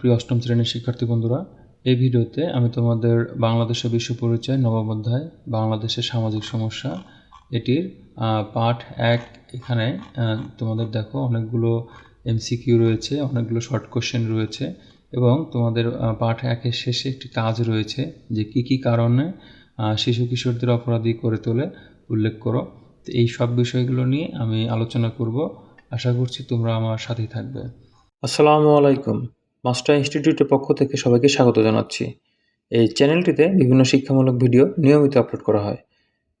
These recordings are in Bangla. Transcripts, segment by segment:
প্রিয় অষ্টম শ্রেণির শিক্ষার্থী বন্ধুরা, এই ভিডিওতে আমি তোমাদের বাংলাদেশের বিশ্ব পরিচয়, নবম অধ্যায়, বাংলাদেশের সামাজিক সমস্যা, এটির পাঠ এক এখানে তোমাদের দেখো অনেকগুলো এমসিকিউ রয়েছে, অনেকগুলো শর্ট কোশ্চেন রয়েছে এবং তোমাদের পাঠ একের শেষে একটি কাজ রয়েছে যে কি কি কারণে শিশু কিশোরদের অপরাধী করে তোলে, উল্লেখ করো। তো এই সব বিষয়গুলো নিয়ে আমি আলোচনা করব। আশা করছি তোমরা আমার সাথেই থাকবে। আসসালামু আলাইকুম। মাস্টার ইনস্টিটিউটের পক্ষ থেকে সবাইকে স্বাগত জানাচ্ছি। এই চ্যানেলটিতে বিভিন্ন শিক্ষামূলক ভিডিও নিয়মিত আপলোড করা হয়।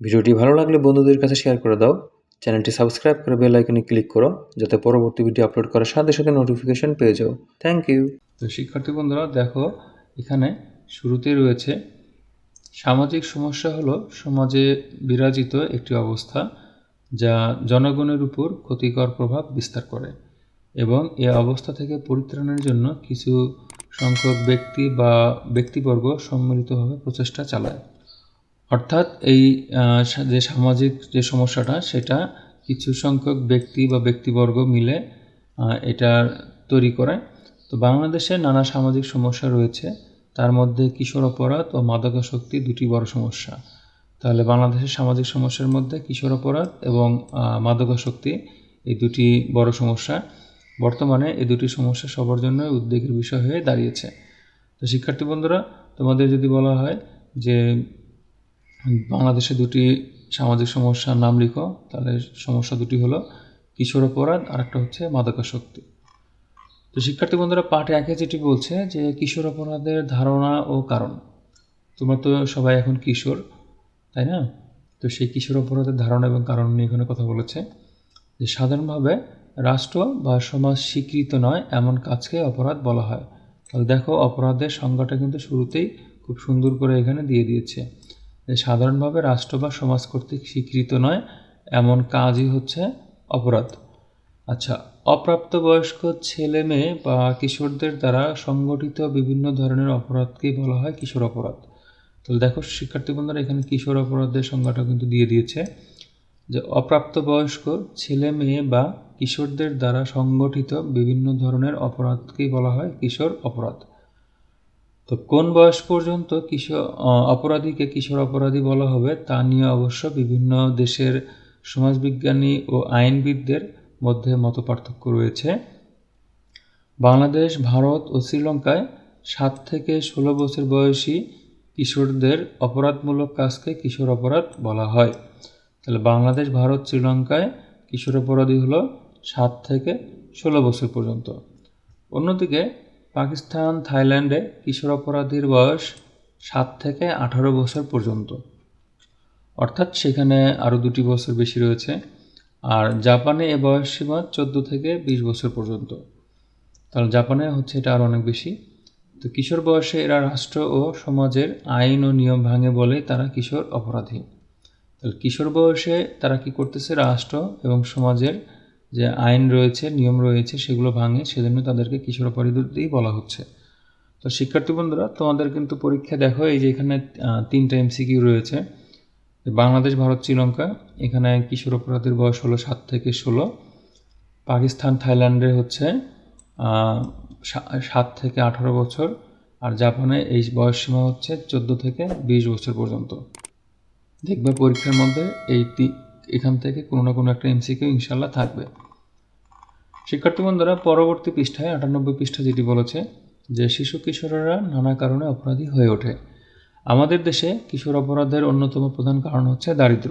ভিডিওটি ভালো লাগলে বন্ধুদের কাছে শেয়ার করে দাও। চ্যানেলটি সাবস্ক্রাইব করে বেল আইকনে ক্লিক করো, যাতে পরবর্তী ভিডিও আপলোড করার সাথে সাথে নোটিফিকেশন পেয়ে যাও। থ্যাংক ইউ তো শিক্ষার্থী বন্ধুরা, দেখো, এখানে শুরুতেই রয়েছে, সামাজিক সমস্যা হলো সমাজে বিরাজিত একটি অবস্থা যা জনগণের উপর ক্ষতিকর প্রভাব বিস্তার করে। এবং এ অবস্থা থেকে পরিত্রাণের জন্য কিছু সংখ্যক ব্যক্তি বা ব্যক্তিবর্গ সম্মিলিতভাবে প্রচেষ্টা চালায়। অর্থাৎ এই যে সামাজিক যে সমস্যাটা, সেটা কিছু সংখ্যক ব্যক্তি বা ব্যক্তিবর্গ মিলে এটা তৈরি করে তো বাংলাদেশে নানা সামাজিক সমস্যা রয়েছে। তার মধ্যে কিশোর অপরাধ ও মাদকাসক্তি দুটি বড় সমস্যা। তাহলে বাংলাদেশের সামাজিক সমস্যার মধ্যে কিশোর অপরাধ এবং মাদকাসক্তি এই দুটি বড় সমস্যা। বর্তমানে এই দুটি সমস্যা সবার জন্য উদ্বেগের বিষয় হয়ে দাঁড়িয়েছে। তো শিক্ষার্থী বন্ধুরা, তোমাদের যদি বলা হয় যে বাংলাদেশে দুটি সামাজিক সমস্যার নাম লিখো, তাহলে সমস্যা দুটি হলো কিশোর অপরাধ আর একটা হচ্ছে মাদকাসক্তি। তো শিক্ষার্থী বন্ধুরা, পাঠে একে যেটি বলছে যে কিশোর অপরাধের ধারণা ও কারণ। তোমরা তো সবাই এখন কিশোর, তাই না? তো সেই কিশোর অপরাধের ধারণা এবং কারণ নিয়ে এখানে কথা বলেছে। যে সাধারণভাবে রাষ্ট্র বা সমাজ স্বীকৃত নয়, এমন কাজকে অপরাধ বলা হয়। তাহলে দেখো, অপরাধের সংজ্ঞাটা কিন্তু শুরুতেই খুব সুন্দর করে এখানে দিয়ে দিয়েছে যে সাধারণভাবে রাষ্ট্র বা সমাজ কর্তৃক স্বীকৃত নয়, এমন কাজই হচ্ছে অপরাধ। আচ্ছা অপ্রাপ্তবয়স্ক ছেলে মেয়ে বা কিশোরদের দ্বারা সংগঠিত বিভিন্ন ধরনের অপরাধকেই বলা হয় কিশোর অপরাধ। তাহলে দেখো, শিক্ষার্থী বন্ধুরা, এখানে কিশোর অপরাধের সংজ্ঞাটা কিন্তু দিয়ে দিয়েছে যে অপ্রাপ্তবয়স্ক ছেলে মেয়ে বা কিশোরদের দ্বারা সংগঠিত বিভিন্ন ধরনের অপরাধকেই বলা হয় কিশোর অপরাধ। তো কোন বয়স পর্যন্ত কিশোর অপরাধীকে কিশোর অপরাধী বলা হবে তা নিয়ে অবশ্য বিভিন্ন দেশের সমাজবিজ্ঞানী ও আইনবিদদের মধ্যে মতপার্থক্য রয়েছে। বাংলাদেশ, ভারত ও শ্রীলঙ্কায় সাত থেকে ষোলো বছর বয়সী কিশোরদের অপরাধমূলক কাজকে কিশোর অপরাধ বলা হয়। তাহলে বাংলাদেশ, ভারত, শ্রীলঙ্কায় কিশোর অপরাধী হলো সাত থেকে ষোলো বছর পর্যন্ত। অন্যদিকে পাকিস্তান, থাইল্যান্ডে কিশোর অপরাধীর বয়স সাত থেকে আঠারো বছর পর্যন্ত। অর্থাৎ সেখানে আরও দুটি বছর বেশি রয়েছে আর জাপানে এ বয়স সীমা চোদ্দ থেকে বিশ বছর পর্যন্ত। তাহলে জাপানে হচ্ছে এটা আরও অনেক বেশি। তো কিশোর বয়সে এরা রাষ্ট্র ও সমাজের আইন ও নিয়ম ভাঙে বলে তারা কিশোর অপরাধী। তাহলে কিশোর বয়সে তারা কি করতেছে? রাষ্ট্র এবং সমাজের যে আইন রয়েছে, নিয়ম রয়েছে, সেগুলো ভাঙে, সেজন্য তাদেরকে কিশোর অপরাধীই বলা হচ্ছে। তো শিক্ষার্থী বন্ধুরা, তোমাদের কিন্তু পরীক্ষা দেখো, এই যে এখানে তিনটা এমসিকিউ রয়েছে। বাংলাদেশ, ভারত, শ্রীলঙ্কা, এখানে কিশোর অপরাধীর বয়স হলো সাত থেকে ষোলো। পাকিস্তান থাইল্যান্ডে হচ্ছে সাত থেকে আঠারো বছর। আর জাপানে এই বয়স সীমা হচ্ছে চোদ্দ থেকে বিশ বছর পর্যন্ত। দেখবে পরীক্ষার মধ্যে এই এখান থেকে কোনো না কোনো একটা এমসিকিউ ইনশাল্লাহ থাকবে। শিক্ষার্থী বন্ধুরা, পরবর্তী পৃষ্ঠায় আটানব্বই পৃষ্ঠা যেটি বলেছে যে শিশু কিশোরেরা নানা কারণে অপরাধী হয়ে ওঠে। আমাদের দেশে কিশোর অপরাধের অন্যতম প্রধান কারণ হচ্ছে দারিদ্র।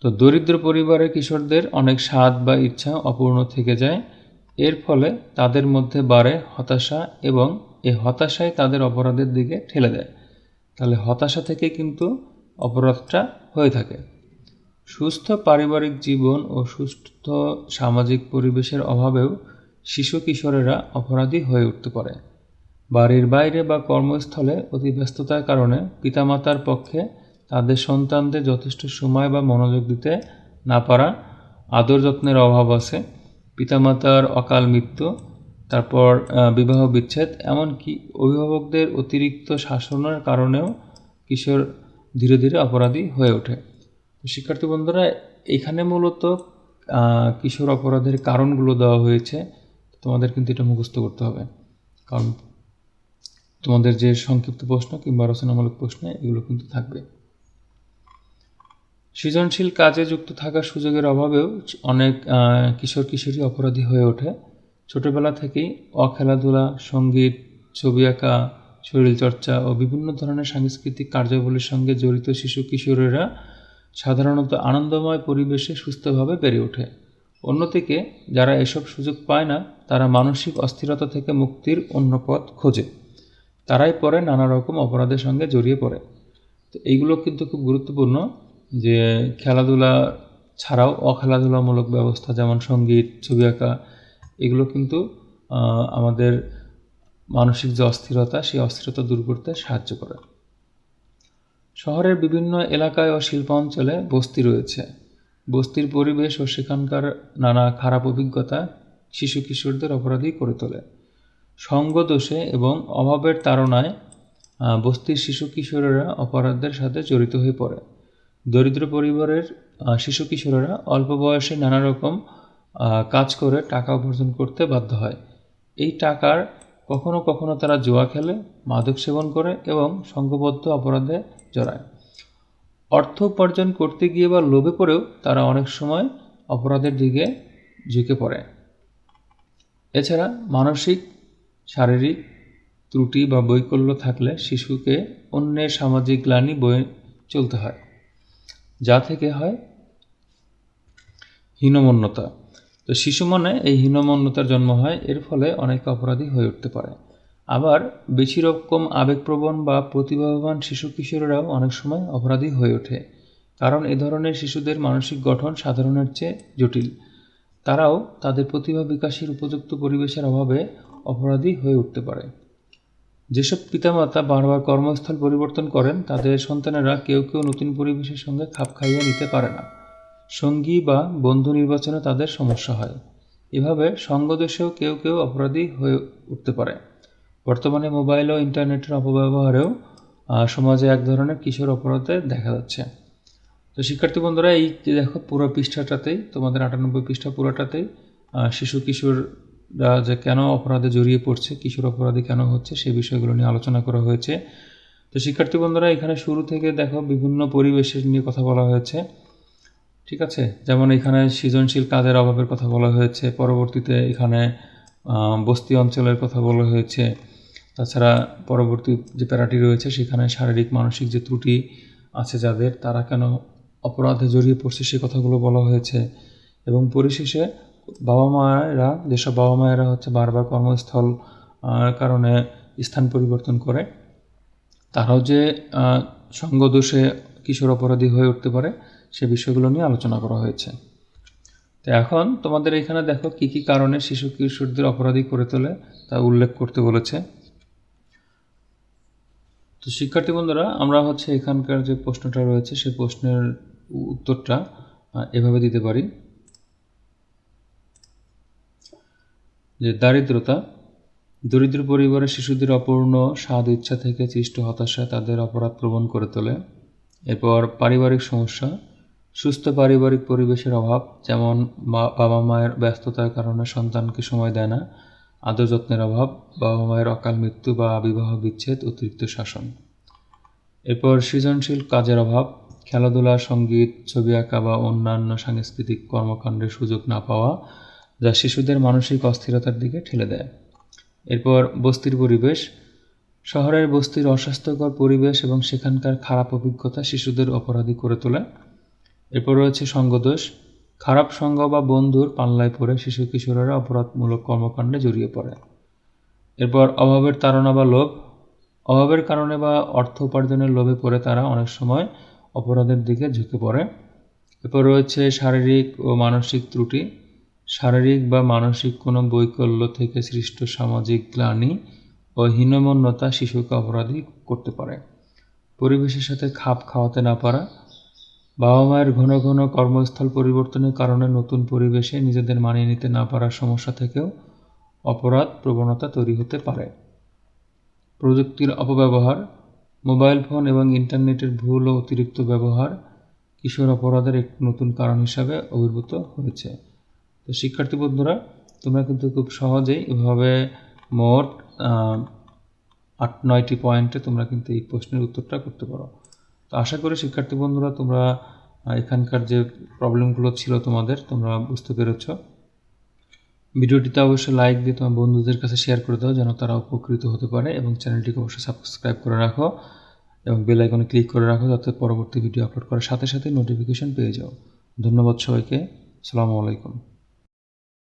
তো দরিদ্র পরিবারের কিশোরদের অনেক স্বাদ বা ইচ্ছা অপূর্ণ থেকে যায়। এর ফলে তাদের মধ্যে বাড়ে হতাশা এবং এই হতাশাই তাদের অপরাধের দিকে ঠেলে দেয়। তাহলে হতাশা থেকে কিন্তু অপরাধটা হয়ে থাকে। সুস্থ পারিবারিক জীবন ও সুস্থ সামাজিক পরিবেশের অভাবেও শিশু কিশোরেরা অপরাধী হয়ে উঠতে পারে। বাড়ির বাইরে বা কর্মস্থলে অতি ব্যস্ততার কারণে পিতামাতার পক্ষে তাদের সন্তানদের যথেষ্ট সময় বা মনোযোগ দিতে না পারা আদর যত্নের অভাব আছে। পিতামাতার অকাল মৃত্যু, তারপর বিবাহ বিচ্ছেদ, এমনকি অভিভাবকদের অতিরিক্ত শাসনের কারণেও কিশোর ধীরে ধীরে অপরাধী হয়ে ওঠে। শিক্ষার্থী বন্ধুরা, এখানে মূলত কিশোর অপরাধের কারণগুলো দেওয়া হয়েছে। তোমাদের কিন্তু এটা মুখস্থ করতে হবে। কারণ তোমাদের যে সংক্ষিপ্ত প্রশ্ন কিংবা রচনামূলক প্রশ্ন, এগুলো কিন্তু থাকবে। সৃজনশীল কাজে যুক্ত থাকার সুযোগের অভাবেও অনেক কিশোর, কিশোরী অপরাধী হয়ে ওঠে। ছোটবেলা থেকেই অখেলাধুলা, সংগীত, ছবি আঁকা, শরীরচর্চা ও বিভিন্ন ধরনের সাংস্কৃতিক কার্যাবলীর সঙ্গে জড়িত শিশু কিশোরেরা সাধারণত আনন্দময় পরিবেশে সুস্থভাবে বেড়ে ওঠে। অন্যদিকে, যারা এসব সুযোগ পায় না, তারা মানসিক অস্থিরতা থেকে মুক্তির অন্য পথ খোঁজে। তারাই পরে নানা রকম অপরাধের সঙ্গে জড়িয়ে পড়ে। তো এইগুলো কিন্তু খুব গুরুত্বপূর্ণ যে, খেলাধুলা ছাড়াও অখেলাধুলামূলক ব্যবস্থা যেমন সংগীত, ছবি আঁকা, এগুলো কিন্তু আমাদের মানসিক যে অস্থিরতা, সেই অস্থিরতা দূর করতে সাহায্য করে। শহরের বিভিন্ন এলাকায় ও শিল্পাঞ্চলে বস্তি রয়েছে। বস্তির পরিবেশ ও সেখানকার নানা খারাপ অভিজ্ঞতা শিশু কিশোরদের অপরাধী করে তোলে। সঙ্গ দোষে এবং অভাবের তাড়নায় বস্তির শিশু কিশোরেরা অপরাধের সাথে জড়িত হয়ে পড়ে। দরিদ্র পরিবারের শিশু কিশোরেরা অল্প বয়সে নানা রকম কাজ করে টাকা উপার্জন করতে বাধ্য হয়। এই টাকার কখনো কখনো তারা জুয়া খেলে, মাদক সেবন করে এবং সংঘবদ্ধ অপরাধে জড়ায়। অর্থ উপার্জন করতে গিয়ে বা লোভে পড়েও তারা অনেক সময় অপরাধের দিকে ঝুঁকে পড়ে। এছাড়া মানসিক, শারীরিক ত্রুটি বা বৈকল্য থাকলে শিশুকে অন্যের সামাজিক গ্লানি বয়ে চলতে হয়, যা থেকে হয় হীনমন্যতা। তো শিশু মনে এই হীনমন্যতার জন্ম হয়, এর ফলে অনেক অপরাধী হয়ে উঠতে পারে। আবার বেশি রকম আবেগপ্রবণ বা প্রতিভাবান শিশু কিশোরেরাও অনেক সময় অপরাধী হয়ে ওঠে, কারণ এ ধরনের শিশুদের মানসিক গঠন সাধারণের চেয়ে জটিল। তারাও তাদের প্রতিভা বিকাশের উপযুক্ত পরিবেশের অভাবে অপরাধী হয়ে উঠতে পারে। যেসব পিতামাতা বারবার কর্মস্থল পরিবর্তন করেন, তাদের সন্তানেরা কেউ কেউ নতুন পরিবেশের সঙ্গে খাপ খাইয়ে নিতে পারে না। সঙ্গী বা বন্ধু নির্বাচনে তাদের সমস্যা হয়। এভাবে সঙ্গদেশেও কেউ কেউ অপরাধী হয়ে উঠতে পারে। বর্তমানে মোবাইল ও ইন্টারনেটের অপব্যবহারেও সমাজে এক ধরনের কিশোর অপরাধে দেখা যাচ্ছে। তো শিক্ষার্থী বন্ধুরা, এই যে দেখো পুরো পৃষ্ঠাটাতেই, তোমাদের আটানব্বই পৃষ্ঠা পুরোটাতেই শিশু কিশোররা যে কেন অপরাধে জড়িয়ে পড়ছে, কিশোর অপরাধী কেন হচ্ছে সেই বিষয়গুলো নিয়ে আলোচনা করা হয়েছে। তো শিক্ষার্থী বন্ধুরা, এখানে শুরু থেকে দেখো বিভিন্ন পরিবেশের নিয়ে কথা বলা হয়েছে। ঠিক আছে? যেমন এখানে সৃজনশীল কাজের অভাবের কথা বলা হয়েছে, পরবর্তীতে এখানে বস্তি অঞ্চলের কথা বলা হয়েছে। তাছাড়া পরবর্তী যে প্যারাটি রয়েছে, সেখানে শারীরিক, মানসিক যে ত্রুটি আছে যাদের, তারা কেন অপরাধে জড়িয়ে পড়ছে সে কথাগুলো বলা হয়েছে। এবং পরিশেষে, বাবা মায়েরা, যেসব বাবা মায়েরা হচ্ছে বারবার কর্মস্থল কারণে স্থান পরিবর্তন করে, তারাও যে সঙ্গদোষে কিশোর অপরাধী হয়ে উঠতে পারে সে বিষয়গুলো নিয়ে আলোচনা করা হয়েছে। তো এখন তোমাদের এখানে দেখো কি কি কারণে শিশু কিশোরদের অপরাধী করে তোলে তা উল্লেখ করতে বলেছে। তো শিক্ষার্থী বন্ধুরা, আমরা হচ্ছে এখানকার যে প্রশ্নটা রয়েছে সেই প্রশ্নের উত্তরটা এভাবে দিতে পারি। যে দারিদ্রতা, দরিদ্র পরিবারের শিশুদের অপূর্ণ স্বাদ ইচ্ছা থেকে সৃষ্ট হতাশা তাদের অপরাধ প্রবণ করে তোলে। এরপর পারিবারিক সমস্যা সুস্থ পারিবারিক পরিবেশের অভাব, যেমন মা- বাবা মায়ের ব্যস্ততার কারণে সন্তানকে সময় দেয় না, আদর যত্নের অভাব, বাবা মায়ের অকাল মৃত্যু বা বিবাহ বিচ্ছেদ, অতিরিক্ত শাসন। এরপর সৃজনশীল কাজের অভাব, খেলাধুলা, সংগীত, ছবি আঁকা বা অন্যান্য সাংস্কৃতিক কর্মকাণ্ডের সুযোগ না পাওয়া, যা শিশুদের মানসিক অস্থিরতার দিকে ঠেলে দেয়। এরপর বস্তির পরিবেশ, শহরের বস্তির অস্বাস্থ্যকর পরিবেশ এবং সেখানকার খারাপ অভিজ্ঞতা শিশুদের অপরাধী করে তোলে। এরপর রয়েছে সঙ্গদোষ। খারাপ সঙ্গ বা বন্ধুর পাল্লায় পড়ে শিশু কিশোরেরা অপরাধমূলক কর্মকাণ্ডে জড়িয়ে পড়ে। এরপর অভাবের তাড়না বা লোভ। অভাবের কারণে বা অর্থ উপার্জনের লোভে পড়ে তারা অনেক সময় অপরাধের দিকে ঝুঁকে পড়ে। এরপর রয়েছে শারীরিক ও মানসিক ত্রুটি। শারীরিক বা মানসিক কোনো বৈকল্য থেকে সৃষ্ট সামাজিক গ্লানি ও হীনমন্যতা শিশুকে অপরাধী করতে পারে। পরিবেশের সাথে খাপ খাওয়াতে না পারা বাবা মায়ের ঘন ঘন কর্মস্থল পরিবর্তনের কারণে নতুন পরিবেশে নিজেদের মানিয়ে নিতে না পারার সমস্যা থেকেও অপরাধ প্রবণতা তৈরি হতে পারে। প্রযুক্তির অপব্যবহার, মোবাইল ফোন এবং ইন্টারনেটের ভুল ও অতিরিক্ত ব্যবহার কিশোর অপরাধের এক নতুন কারণ হিসাবে আবির্ভূত হয়েছে। তো শিক্ষার্থী বন্ধুরা, তোমরা কিন্তু খুব সহজেই এভাবে মোট আট নয়টি পয়েন্টে তোমরা কিন্তু এই প্রশ্নের উত্তরটা করতে পারো। তো আশা করি শিক্ষার্থী বন্ধুরা তোমরা এখানকার যে প্রবলেমগুলো ছিল তোমাদের, তোমরা বুঝতে পেরেছ। ভিডিওটিতে অবশ্যই লাইক দিয়ে তোমার বন্ধুদের কাছে শেয়ার করে দাও, যেন তারা উপকৃত হতে পারে এবং চ্যানেলটিকে অবশ্যই সাবস্ক্রাইব করে রাখো এবং বেল আইকনে ক্লিক করে রাখো, যাতে পরবর্তী ভিডিও আপলোড করার সাথে সাথে নোটিফিকেশন পেয়ে যাও। ধন্যবাদ সবাইকে। আসসালামু আলাইকুম।